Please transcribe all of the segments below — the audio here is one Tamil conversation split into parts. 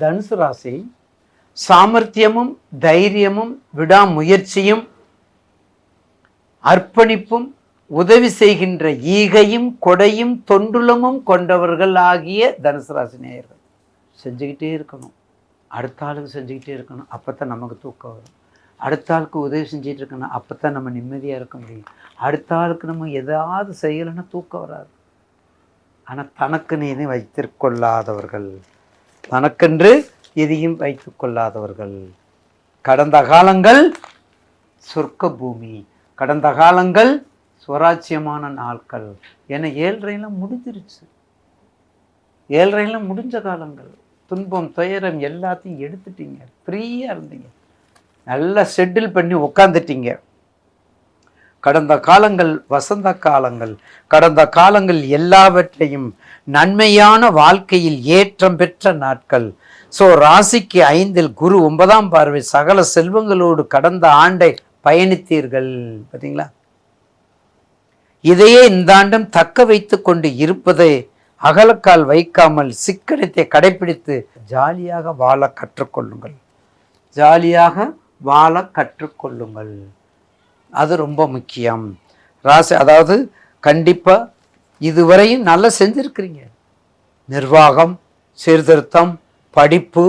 தனுசு ராசி சாமர்த்தியமும் தைரியமும் விடாமுயற்சியும் அர்ப்பணிப்பும் உதவி செய்கின்ற ஈகையும் கொடையும் தொண்டுலமும் கொண்டவர்கள் ஆகிய தனுசு ராசி நேயர்கள். செஞ்சுக்கிட்டே இருக்கணும். அடுத்த ஆளுக்கு செஞ்சுக்கிட்டே இருக்கணும். அப்போ தான் நமக்கு தூக்கம் வரும். அடுத்த ஆளுக்கு உதவி செஞ்சுட்டு இருக்கணும். அப்போ தான் நம்ம நிம்மதியாக இருக்க முடியும். அடுத்த ஆளுக்கு நம்ம எதாவது செய்யலைன்னா தூக்கம் வராது. ஆனால் தனக்குன்னு எதையும் வைத்திருக்கொள்ளாதவர்கள் தனக்கென்று எதையும் வைத்து கொள்ளாதவர்கள். கடந்த காலங்கள் சொர்க்க பூமி கடந்த காலங்கள் சுவராஜ்யமான நாட்கள் என ஏழ்றையெல்லாம் முடிஞ்சிருச்சு. ஏழ்றையெல்லாம் முடிஞ்ச காலங்கள். துன்பம் துயரம் எல்லாத்தையும் எடுத்துட்டீங்க. ஃப்ரீயாக இருந்தீங்க. நல்லா ஷெட்டில் பண்ணி உக்காந்துட்டீங்க. கடந்த காலங்கள் வசந்த காலங்கள் கடந்த காலங்கள் எல்லாவற்றையும் நன்மையான வாழ்க்கையில் ஏற்றம் பெற்ற நாட்கள். ஸோ ராசிக்கு ஐந்தில் குரு ஒன்பதாம் பார்வை சகல செல்வங்களோடு கடந்த ஆண்டை பயணித்தீர்கள். பார்த்தீங்களா இதையே இந்த ஆண்டும் தக்க வைத்து கொண்டு இருப்பதை அகலக்கால் வைக்காமல் சிக்கனத்தை கடைபிடித்து ஜாலியாக வாழ கற்றுக்கொள்ளுங்கள். ஜாலியாக வாழ கற்றுக்கொள்ளுங்கள். அது ரொம்ப முக்கியம். ராசி அதாவது கண்டிப்பாக இதுவரையும் நல்லா செஞ்சுருக்கிறீங்க. நிர்வாகம் சீர்திருத்தம் படிப்பு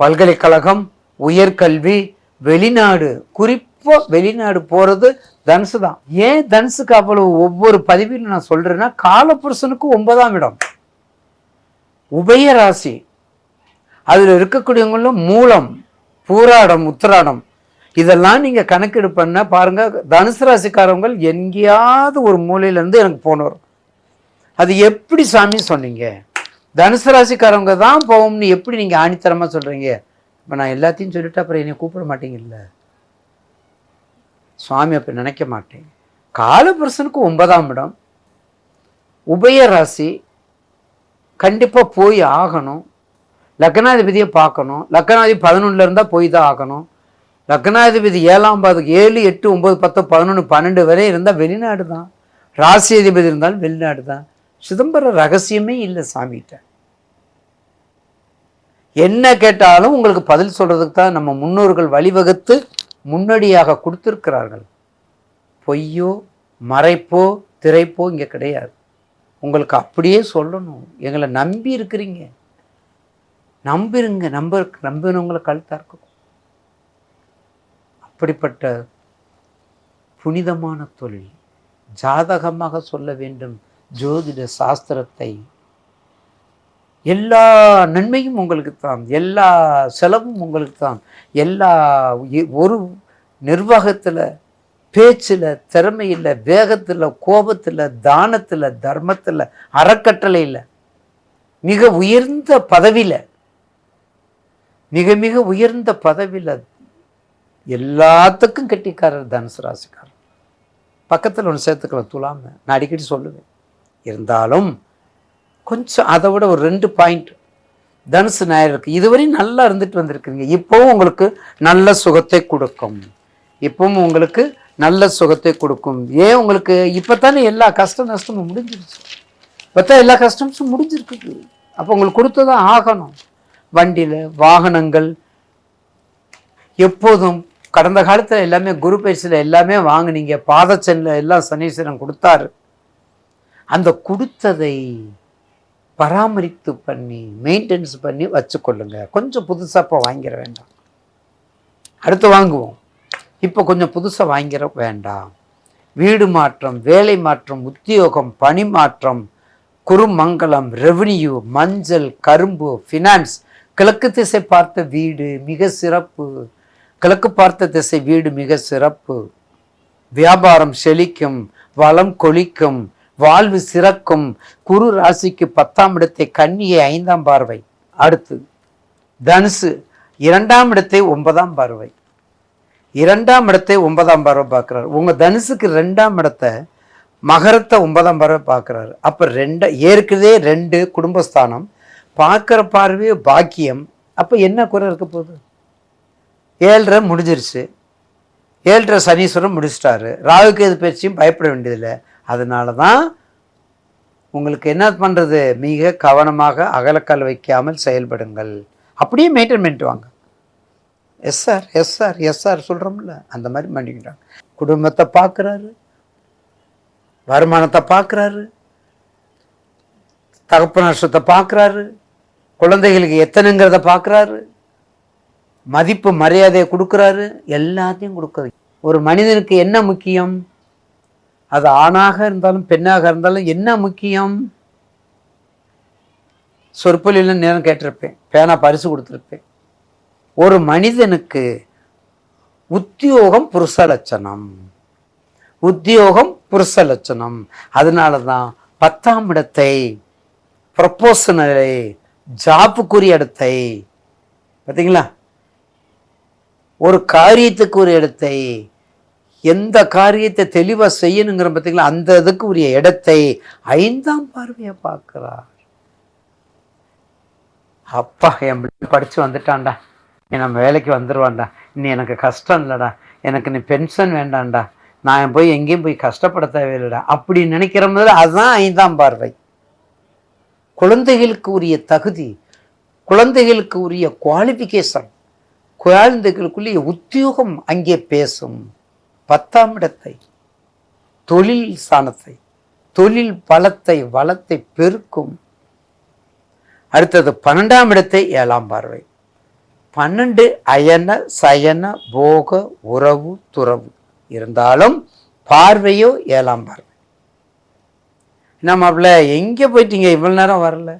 பல்கலைக்கழகம் உயர்கல்வி வெளிநாடு. குறிப்பாக வெளிநாடு போகிறது தனுசு தான். ஏன் தனுசுக்கு அவ்வளவு ஒவ்வொரு பதிவிலும் நான் சொல்கிறேன்னா காலப்புருஷனுக்கு ஒன்பதாம் இடம். உபய ராசி அதில் இருக்கக்கூடியவங்களும் மூலம் பூராடம் உத்திராடம். இதெல்லாம் நீங்கள் கணக்கெடு பண்ண பாருங்கள் தனுசு ராசிக்காரவங்க எங்கேயாவது ஒரு மூலையிலேருந்து எனக்கு போனோம் அது எப்படி சாமி சொன்னீங்க? தனுசு ராசிக்காரவங்க தான் போவோம்னு எப்படி நீங்கள் ஆணித்தரமாக சொல்கிறீங்க இப்போ நான் எல்லாத்தையும் சொல்லிட்டு அப்புறம் என்னை கூப்பிட மாட்டீங்கல்ல? சுவாமி அப்போ நினைக்க மாட்டேன். காலபுருஷனுக்கு ஒன்பதாம் இடம். உபய ராசி கண்டிப்பாக போய் ஆகணும். லக்னாதிபதியை பார்க்கணும். லக்னாதிபதி பதினொன்றில் இருந்தால் போய் தான் ஆகணும். லக்னாதிபதி ஏழாம் பாதுக்கு ஏழு எட்டு ஒம்பது பத்து பதினொன்று பன்னெண்டு வரை இருந்தால் வெளிநாடு தான். ராசி அதிபதி இருந்தாலும் வெளிநாடு தான். சிதம்பரம் ரகசியமே இல்லை சாமிகிட்ட. என்ன கேட்டாலும் உங்களுக்கு பதில் சொல்கிறதுக்கு தான் நம்ம முன்னோர்கள் வழிவகுத்து முன்னடியாக கொடுத்துருக்கிறார்கள். பொய்யோ மறைப்போ திரைப்போ இங்கே கிடையாது. உங்களுக்கு அப்படியே சொல்லணும். எங்களை நம்பி இருக்கிறீங்க. நம்பிருங்க. நம்ப நம்பினவங்களை கழுத்தாக இருக்கும் அப்படிப்பட்ட புனிதமான தொழில் ஜாதகமாக சொல்ல வேண்டும். ஜோதிட சாஸ்திரத்தை எல்லா நன்மையும் உங்களுக்கு தான் எல்லா செலவும் உங்களுக்கு தான் எல்லா ஒரு நிர்வாகத்தில் பேச்சில் திறமையில் வேகத்தில் கோபத்தில் தானத்தில் தர்மத்தில் அறக்கட்டளையில் மிக உயர்ந்த பதவியில் மிக மிக உயர்ந்த பதவியில் எல்லாத்துக்கும் கெட்டிக்காரர் தனுசு ராசிக்காரர். பக்கத்தில் ஒன்று சேர்த்துக்கலாம் துலாம. நான் அடிக்கடி சொல்லுவேன். இருந்தாலும் கொஞ்சம் அதை விட ஒரு ரெண்டு பாயிண்ட் தனுசு நாயருக்கு இதுவரையும் நல்லா இருந்துட்டு வந்திருக்கிறீங்க. இப்போவும் உங்களுக்கு நல்ல சுகத்தை கொடுக்கும். இப்பவும் உங்களுக்கு நல்ல சுகத்தை கொடுக்கும். ஏன் உங்களுக்கு இப்போ தானே எல்லா கஷ்ட நஷ்டமும் முடிஞ்சிருச்சு. இப்போ தான் எல்லா கஷ்டம்ஸும் முடிஞ்சிருக்குது. அப்போ உங்களுக்கு கொடுத்து தான் ஆகணும். வண்டியில் வாகனங்கள் எப்போதும் கடந்த காலத்தில் எல்லாமே குரு பயிற்சியில் எல்லாமே வாங்கினீங்க. பாதச்சனில் எல்லாம் சனீஸ்வரன் கொடுத்தாரு. அந்த கொடுத்ததை பராமரித்து பண்ணி மெயின்டெனன்ஸ் பண்ணி வச்சுக்கொள்ளுங்க. கொஞ்சம் புதுசாக இப்போ வாங்கிட வேண்டாம். அடுத்து வாங்குவோம். இப்போ கொஞ்சம் புதுசாக வாங்கிட வேண்டாம். வீடு மாற்றம் வேலை மாற்றம் உத்தியோகம் பணி மாற்றம் குறுமங்கலம் ரெவன்யூ மஞ்சள் கரும்பு ஃபினான்ஸ் கிழக்கு திசை பார்த்த வீடு மிக சிறப்பு. கிழக்கு பார்த்த திசை வீடு மிக சிறப்பு. வியாபாரம் செழிக்கும் வளம் கொளிக்கும் வாழ்வு சிறக்கும் குரு ராசிக்கு பத்தாம் இடத்தை கன்னியை ஐந்தாம் பார்வை. அடுத்து தனுசு இரண்டாம் இடத்தை ஒன்பதாம் பார்வை. இரண்டாம் இடத்தை ஒன்பதாம் பார்வை பார்க்குறாரு. உங்கள் தனுசுக்கு ரெண்டாம் இடத்தை மகரத்தை ஒன்பதாம் பார்வை பார்க்குறாரு. அப்போ ரெண்ட ஏற்கனவே ரெண்டு குடும்பஸ்தானம். பார்க்குற பார்வையே பாக்கியம். அப்போ என்ன குறை இருக்க போகுது? ஏழரை முடிஞ்சிருச்சு. ஏழரை சனீஸ்வரன் முடிச்சிட்டாரு. ராகுக்கு எது பயிற்சியும் பயப்பட வேண்டியதில்லை. அதனால தான் உங்களுக்கு என்ன பண்ணுறது மிக கவனமாக அகலக்கால் வைக்காமல் செயல்படுங்கள். அப்படியே மெயின்டைன் பண்ணிட்டு வாங்க. Yes sir yes sir yes sir சொல்கிறோம்ல அந்த மாதிரி பண்ணிக்கிட்டாங்க குடும்பத்தை பார்க்குறாரு. வருமானத்தை பார்க்குறாரு. தகப்பு நஷ்டத்தை பார்க்குறாரு. குழந்தைகளுக்கு எத்தனைங்கிறத பார்க்குறாரு. மதிப்பு மரியாதையை கொடுக்குறாரு. எல்லாத்தையும் கொடுக்குறது ஒரு மனிதனுக்கு என்ன முக்கியம்? அது ஆணாக இருந்தாலும் பெண்ணாக இருந்தாலும் என்ன முக்கியம்? சொற்பொழியில் நேரம் கேட்டிருப்பேன். பேனா பரிசு கொடுத்துருப்பேன். ஒரு மனிதனுக்கு உத்தியோகம் புருஷ லட்சணம் உத்தியோகம் புருஷ லட்சணம் அதனால தான் பத்தாம் இடத்தை ப்ரொப்போசனலை ஜாப்புக்குரிய இடத்தை பார்த்தீங்களா ஒரு காரியத்துக்கு ஒரு இடத்தை எந்த காரியத்தை தெளிவாக செய்யணுங்கிற பார்த்தீங்களா அந்த இதுக்கு உரிய இடத்தை ஐந்தாம் பார்வையை பார்க்கிறார். அப்பா என் பிள்ளை படித்து வந்துட்டான்டா. நீ நம்ம வேலைக்கு வந்துடுவான்டா நீ எனக்கு கஷ்டம் இல்லைடா. எனக்கு நீ பென்ஷன் வேண்டாம்டா. நான் போய் எங்கேயும் போய் கஷ்டப்பட தேவையில்லைடா. அப்படி நினைக்கிற முதல்ல அதுதான் ஐந்தாம் பார்வை. குழந்தைகளுக்கு உரிய தகுதி குழந்தைகளுக்கு உரிய குவாலிஃபிகேஷன் குழந்தைகளுக்குள்ளேயே உத்தியோகம் அங்கே பேசும். பத்தாம் இடத்தை தொழில் சாணத்தை தொழில் பலத்தை வளத்தை பெருக்கும். அடுத்தது பன்னெண்டாம் இடத்தை ஏழாம் பார்வை. பன்னெண்டு அயன சயன போக உறவு துறவு. இருந்தாலும் பார்வையோ ஏழாம் பார்வை. நம்ம அப்பல எங்கே போயிட்டீங்க? இவ்வளோ நேரம் வரல.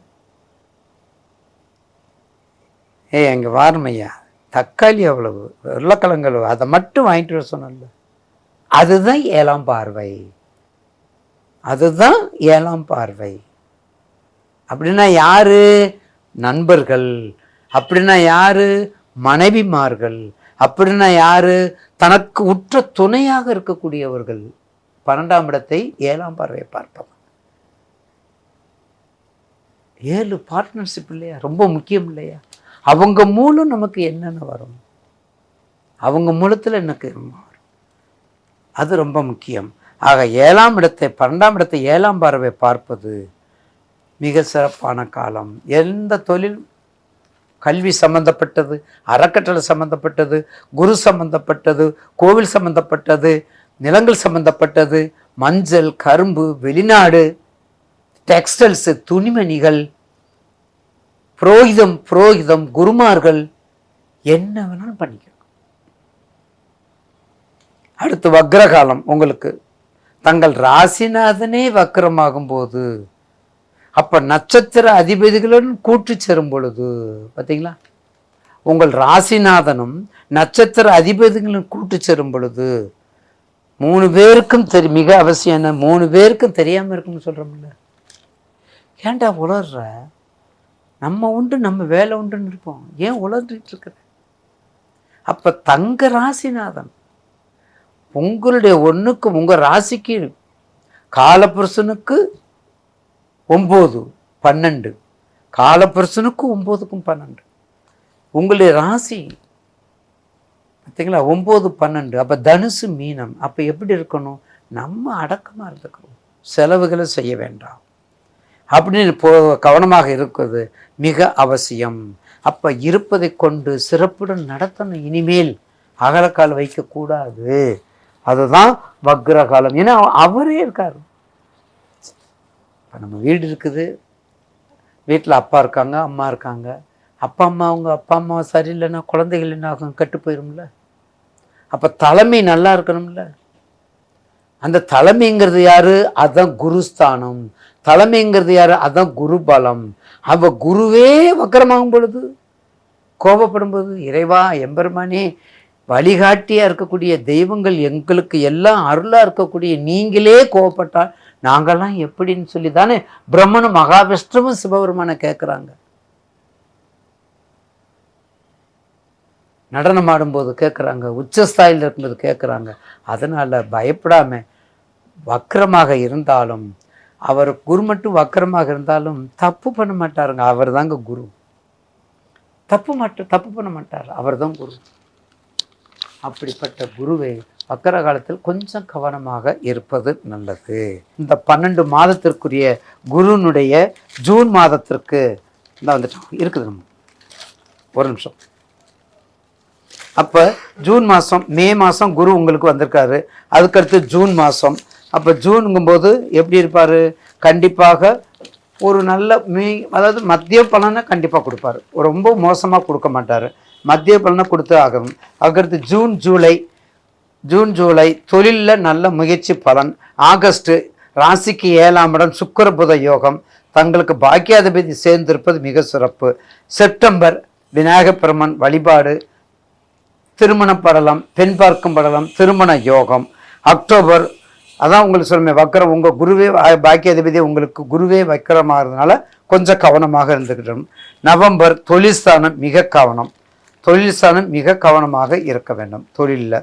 ஏய் அங்கே வாரமையா? தக்காளி அவ்வளவு உருளைக்கிழங்கு அதை மட்டும் வாங்கிட்டு வர சொன்னல அதுதான் ஏழாம் பார்வை. அதுதான் ஏழாம் பார்வை. அப்படின்னா யாரு? நண்பர்கள். அப்படின்னா யாரு? மனைவிமார்கள். அப்படின்னா யாரு? தனக்கு உற்ற துணையாக இருக்கக்கூடியவர்கள். பன்னெண்டாம் இடத்தை ஏழாம் பார்வையை பார்ப்பாங்க ஏழு பார்ட்னர்ஷிப் இல்லையா? ரொம்ப முக்கியம் இல்லையா? அவங்க மூலம் நமக்கு என்னென்ன வரும்? அவங்க மூலத்தில் எனக்கு என்ன அது ரொம்ப முக்கியம். ஆக ஏழாம் இடத்தை பன்னெண்டாம் இடத்தை ஏழாம் பார்வை பார்ப்பது மிக சிறப்பான காலம். எந்த தொழில் கல்வி சம்பந்தப்பட்டது அறக்கட்டளை சம்பந்தப்பட்டது குரு சம்பந்தப்பட்டது கோவில் சம்பந்தப்பட்டது நிலங்கள் சம்பந்தப்பட்டது மஞ்சள் கரும்பு வெளிநாடு டெக்ஸ்டைல்ஸு துணிமணிகள் புரோகிதம் புரோகிதம் குருமார்கள் என்ன வேணாலும் பண்ணிக்கலாம். அடுத்து வக்ரகாலம் உங்களுக்கு. தங்கள் ராசிநாதனே வக்கரமாகும் போது அப்போ நட்சத்திர அதிபதிகளுடன் கூட்டு சேரும் பொழுது பார்த்தீங்களா? உங்கள் ராசிநாதனும் நட்சத்திர அதிபதிகளும் கூட்டு சேரும் பொழுது மூணு பேருக்கும் தெரி மிக அவசியம் என்ன? மூணு பேருக்கும் தெரியாமல் இருக்கும்னு சொல்கிறோம்ல ஏன்டா உளர்ற? நம்ம உண்டு நம்ம வேலை உண்டுன்னு இருப்போம். ஏன் உளர்ந்துட்டு இருக்கிற? அப்போ தங்க ராசிநாதன் உங்களுடைய ஒன்றுக்கு உங்கள் ராசிக்கு காலபுருஷனுக்கு ஒம்பது பன்னெண்டு. காலபுருஷனுக்கும் ஒம்போதுக்கும் பன்னெண்டு. உங்களுடைய ராசி பார்த்தீங்களா ஒம்பது பன்னெண்டு. அப்போ தனுசு மீனம். அப்போ எப்படி இருக்கணும்? நம்ம அடக்கமாக இருந்துக்கணும். செலவுகளை செய்ய வேண்டாம். அப்படின்னு போ கவனமாக இருக்கிறது மிக அவசியம். அப்போ இருப்பதை கொண்டு சிறப்புடன் நடத்தணும். இனிமேல் அகலக்கால் வைக்கக்கூடாது. அதுதான் வக்ர காலம் ஏன்னா அவரே இருக்கார். இப்போ நம்ம வீடு இருக்குது. வீட்டில் அப்பா இருக்காங்க அம்மா இருக்காங்க. அப்பா அம்மா அவங்க அப்பா அம்மா சரியில்லைன்னா குழந்தைகள் என்ன ஆகும்? கெட்டு போயிரும்ல. அப்போ தலைமை நல்லா இருக்கணும்ல. அந்த தலைமைங்கிறது யாரு? அதான் குருஸ்தானம். தலைமைங்கிறது யாரு? அதான் குரு பலம் அவ குருவே வக்கரமாகும் பொழுது கோபப்படும் போது இறைவா எம்பெருமானே வழிகாட்டியா இருக்கக்கூடிய தெய்வங்கள் எங்களுக்கு எல்லாம் அருளா இருக்கக்கூடிய நீங்களே கோவப்பட்டால் நாங்கெல்லாம் எப்படின்னு சொல்லி தானே பிரம்மனும் மகாவிஷ்ணுவும் சிவபெருமான கேட்குறாங்க நடனம் ஆடும்போது கேட்குறாங்க உச்சஸ்தாயில் இருக்கும்போது கேட்குறாங்க அதனால் பயப்படாம வக்கரமாக இருந்தாலும் அவர் குரு மட்டும் வக்கரமாக இருந்தாலும் தப்பு பண்ண மாட்டாருங்க. அவர் தாங்க குரு. தப்பு மட்டும் தப்பு பண்ண மாட்டார். அவர் தான் குரு. அப்படிப்பட்ட குருவை வக்கர காலத்தில் கொஞ்சம் கவனமாக இருப்பது நல்லது. இந்த பன்னெண்டு மாதத்திற்குரிய குருனுடைய ஜூன் மாதத்திற்கு இந்த வந்துட்டோம் இருக்குது நம்ம. ஒரு நிமிஷம். அப்போ ஜூன் மாதம் மே மாதம் குரு உங்களுக்கு வந்திருக்காரு. அதுக்கடுத்து ஜூன் மாதம் அப்போ ஜூனுங்கும்போது எப்படி இருப்பார்? கண்டிப்பாக ஒரு நல்ல மீ அதாவது மத்திய பலனை கண்டிப்பாக கொடுப்பாரு. ரொம்ப மோசமாக கொடுக்க மாட்டார். மத்திய பலனை கொடுத்து ஆகும் அதுக்கடுத்து ஜூன் ஜூலை ஜூன் ஜூலை தொழிலில் நல்ல முயற்சி பலன். ஆகஸ்ட்டு ராசிக்கு ஏழாம் இடம் சுக்கர புத யோகம். தங்களுக்கு பாக்கியாதிபதி சேர்ந்திருப்பது மிக சிறப்பு. செப்டம்பர் விநாயகப்பெருமன் வழிபாடு திருமண படலம் பெண் பார்க்கும் படலம் திருமண யோகம். அக்டோபர் அதான் உங்களுக்கு சொல்லுமே வக்கரம் உங்கள் குருவே பாக்கியாதிபதி உங்களுக்கு குருவே வக்கரமாகிறதுனால கொஞ்சம் கவனமாக இருந்துக்கிட்டோம் நவம்பர் தொழில்ஸ்தானம் மிக கவனம். தொழில் ஸ்தானம் மிக கவனமாக இருக்க வேண்டும். தொழிலில்.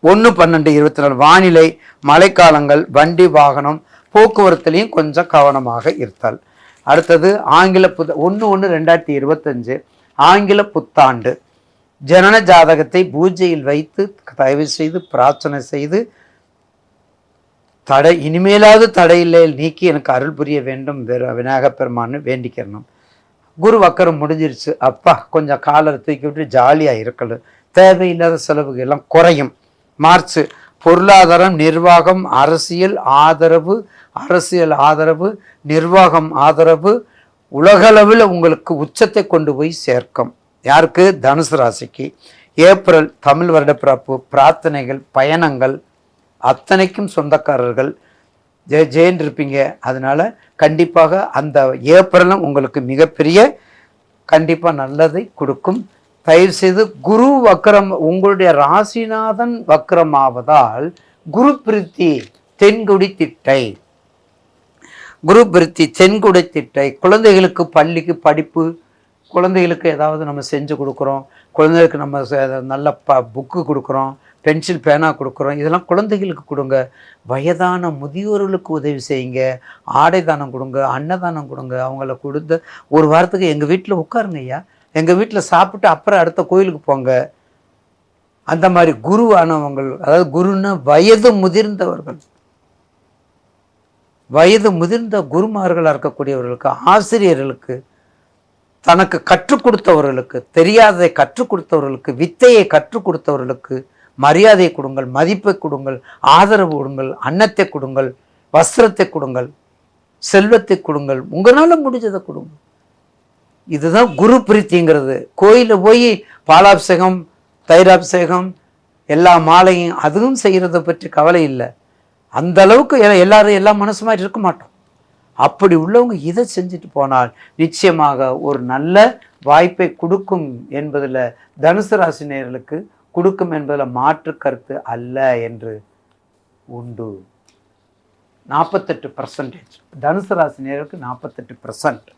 ஒன்று பன்னெண்டு இருபத்தி நாலு வானிலை மழைக்காலங்கள் வண்டி வாகனம் போக்குவரத்துலேயும் கொஞ்சம் கவனமாக இருத்தல். அடுத்தது ஆங்கில புத்த ஒன்று ஒன்று ரெண்டாயிரத்தி இருபத்தஞ்சு ஆங்கில புத்தாண்டு. ஜனன ஜாதகத்தை பூஜையில் வைத்து தயவு செய்து பிரார்த்தனை செய்து தடை இனிமேலாவது தடையில்லை நீக்கி எனக்கு அருள் புரிய வேண்டும். விநாயகப் பெருமான்னு வேண்டிக்கிறணும். குரு வக்கரம் முடிஞ்சிருச்சு. அப்பா கொஞ்சம் காலரை தூக்கி விட்டு ஜாலியாக இருக்கணும். தேவையில்லாத செலவுகள் எல்லாம் குறையும். மார்ச் பொருளாதாரம் நிர்வாகம் அரசியல் ஆதரவு அரசியல் ஆதரவு நிர்வாகம் ஆதரவு உலகளவில் உங்களுக்கு உச்சத்தை கொண்டு போய் சேர்க்கும். யாருக்கு? தனுசு ராசிக்கு. ஏப்ரல் தமிழ் வருடப்பிறப்பு பிரார்த்தனைகள் பயணங்கள் அத்தனைக்கும் சொந்தக்காரர்கள் ஜெய ஜெயின் இருப்பீங்க. அதனால் கண்டிப்பாக அந்த ஏப்ரலும் உங்களுக்கு மிகப்பெரிய கண்டிப்பாக நல்லதை கொடுக்கும். தயவு செய்து குரு வக்கரம் உங்களுடைய ராசிநாதன் வக்கரமாவதால் குரு பிரித்தி தென்குடி திட்டை. குரு பிரித்தி தென்குடி திட்டை. குழந்தைகளுக்கு பள்ளிக்கு படிப்பு குழந்தைகளுக்கு ஏதாவது நம்ம செஞ்சு கொடுக்குறோம். குழந்தைகளுக்கு நம்ம நல்ல ப புக்கு கொடுக்குறோம். பென்சில் பேனா கொடுக்குறோம். இதெல்லாம் குழந்தைகளுக்கு கொடுங்க. வயதான முதியோர்களுக்கு உதவி செய்யுங்க. ஆடை தானம் கொடுங்க அன்னதானம் கொடுங்க. அவங்கள கொடுத்த ஒரு வாரத்துக்கு எங்கள் வீட்டில் உட்காருங்க ஐயா. எங்கள் வீட்டில் சாப்பிட்டு அப்புறம் அடுத்த கோயிலுக்கு போங்க. அந்த மாதிரி குருவானவங்கள் அதாவது குருன்னா வயது முதிர்ந்தவர்கள். வயது முதிர்ந்த குருமார்களாக இருக்கக்கூடியவர்களுக்கு ஆசிரியர்களுக்கு தனக்கு கற்றுக் கொடுத்தவர்களுக்கு தெரியாததை கற்றுக் கொடுத்தவர்களுக்கு வித்தையை கற்றுக் கொடுத்தவர்களுக்கு மரியாதை கொடுங்கள் மதிப்பை கொடுங்கள் ஆதரவு கொடுங்கள் அன்னத்தை கொடுங்கள் வஸ்திரத்தை கொடுங்கள் செல்வத்தை கொடுங்கள். உங்களால் முடிஞ்சதை கொடுங்க. இதுதான் குரு பிரீத்திங்கிறது. கோயிலில் போய் பாலாபிஷேகம் தைராபிஷேகம் எல்லா மாலையும் அதுவும் செய்கிறத பற்றி கவலை இல்லை. அந்த அளவுக்கு எ- எல்லாரும் எல்லா மனசு மாதிரி இருக்க மாட்டோம். அப்படி உள்ளவங்க இதை செஞ்சுட்டு போனால் நிச்சயமாக ஒரு நல்ல வாய்ப்பை கொடுக்கும் என்பதில் தனுசு ராசி கொடுக்கும் என்பதில் மாற்று கருத்து அல்ல என்று உண்டு. நாற்பத்தெட்டு பர்சன்டேஜ் தனுசு ராசினியருக்கு நாற்பத்தெட்டு பர்சன்ட்